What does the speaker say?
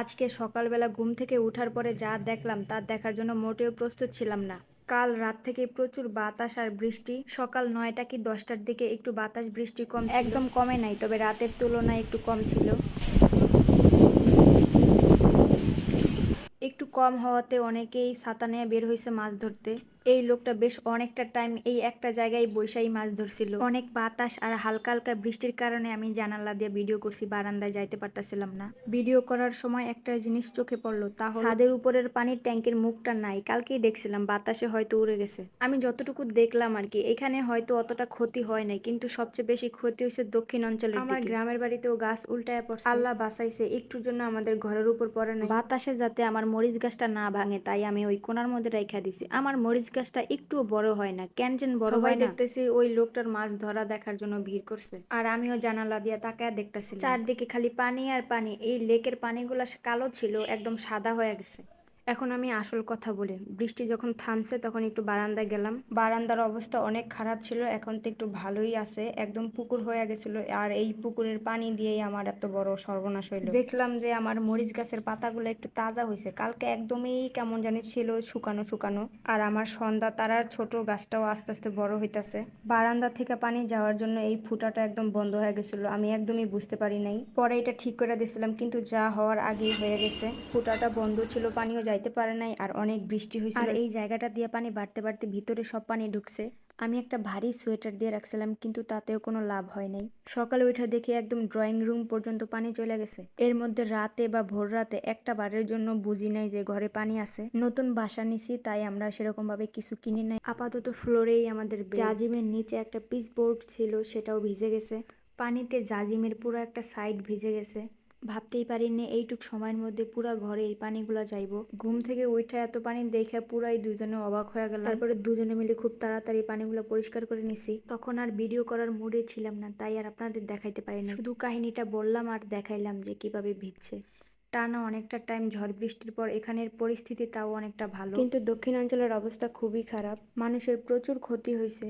আজকে সকালবেলা ঘুম থেকে ওঠার পরে যা দেখলাম তা দেখার জন্য মোটেও প্রস্তুত ছিলাম না। কাল রাত থেকে প্রচুর বাতাস আর বৃষ্টি সকাল নয়টা কি দশটার দিকে একটু বাতাস বৃষ্টি কম একদম কমে নাই তবে রাতের তুলনায় একটু কম ছিল। একটু কম হওয়াতে অনেকেই ছাতা নিয়ে বের হয়েছে মাছ ধরতে। এই লোকটা বেশ অনেকটা টাইম এই একটা জায়গায় বৈশাই মাছ ধরছিল। অনেক বাতাস আর হালকা হালকা বৃষ্টির কারণে আমি জানালা দিয়ে ভিডিও করছি বারান্দায় যাইতে পারতাছিলাম না। ভিডিও করার সময় একটা জিনিস চোখে পড়ল তা ছাদের উপরের পানির ট্যাঙ্কের মুখটা নাই কালকেই দেখছিলাম বাতাসে হয়তো উড়ে গেছে। আমি যতটুকু দেখলাম আর কি এখানে হয়তো অতটা ক্ষতি হয় নাই কিন্তু সবচেয়ে বেশি ক্ষতি হয়েছে দক্ষিণ অঞ্চলের আমার গ্রামের বাড়িতেও গাছ উল্টায় পড়ছে। আল্লাহ বাঁচাইছে একটুর জন্য আমাদের ঘরের উপর পড়ে নাই। বাতাসে যাতে আমার মরিচ গাছটা না ভাঙে তাই আমি ওই কোনার মধ্যে রেখা দিছি। আমার মরিচ গাছটা একটুও বড় হয় না। কেন যেন বড় হয় দেখতেছি ওই লোকটার মাছ ধরা দেখার জন্য ভিড় করছে। আর আমিও জানালা দিয়ে তাকায় দেখতেছি চারদিকে খালি পানি আর পানি। এই লেকের পানিগুলো কালো ছিল একদম সাদা হয়ে গেছে। এখন আমি আসল কথা বলি। বৃষ্টি যখন থামছে তখন একটু বারান্দায় গেলাম। বারান্দার অবস্থা অনেক খারাপ ছিল, এখন তো একটু ভালোই আছে। একদম পুকুর হয়ে গেছিল আর এই পুকুরের পানি দিয়েই আমার এত বড় সর্বনাশ হইল। দেখলাম যে আমার মরিচ গাছের পাতাগুলো একটু তাজা হয়েছে কালকে একদমই কেমন জানি ছিল শুকানো শুকানো। আর আমার সন্ধ্যা তারার ছোট গাছটাও আস্তে আস্তে বড় হইতাছে। বারান্দা থেকে পানি যাওয়ার জন্য এই ফুটাটা একদম বন্ধ হয়ে গেছিল। আমি একদমই বুঝতে পারি নাই। পরে এটা ঠিক করে দিয়েছিলাম, কিন্তু যা হওয়ার আগেই হয়ে গেছে। ফুটাটা বন্ধ ছিল, পানিও যাইতে পারে নাই আর অনেক বৃষ্টি হয়েছিল আর এই জায়গাটা দিয়ে পানি বাড়তে বাড়তে ভিতরে সব পানি ঢুকছে। আমি একটা ভারী সোয়েটার দিয়ে রাখছিলাম, কিন্তু তাতেও কোনো লাভ হয় নাই। সকালে উঠে দেখি একদম ড্রয়িং রুম পর্যন্ত পানি চলে গেছে। এর মধ্যে রাতে বা ভোর রাতে একটা বারের জন্য বুঝি নাই যে ঘরে পানি আছে। নতুন বাসা নিছি, তাই আমরা সেরকম ভাবে কিছু কিনি নাই। আপাতত ফ্লোরেই আমাদের জাজিমের নিচে একটা পিস বোর্ড ছিল, সেটাও ভিজে গেছে। পানিতে জাজিমের পুরো একটা সাইড ভিজে গেছে। ভাবতেই পারিনি, এইটুক সময়ের মধ্যে পুরা ঘরে এই পানিগুলো যাইবো। ঘুম থেকে উঠে এত পানি দেখে পুরাই দুজনে অবাক হয়ে গেল তারপরে দুজনে মিলে খুব তাড়াতাড়ি পানিগুলো পরিষ্কার করে নিছি। তখন আর ভিডিও করার মুডে ছিলাম না, তাই আর আপনাদের দেখাইতে পারি না শুধু কাহিনীটা বললাম আর দেখাইলাম যে কীভাবে ভিজছে। টানা অনেকটা টাইম ঝড় বৃষ্টির পর এখানের পরিস্থিতি তাও অনেকটা ভালো। কিন্তু দক্ষিণাঞ্চলের অবস্থা খুবই খারাপ। মানুষের প্রচুর ক্ষতি হয়েছে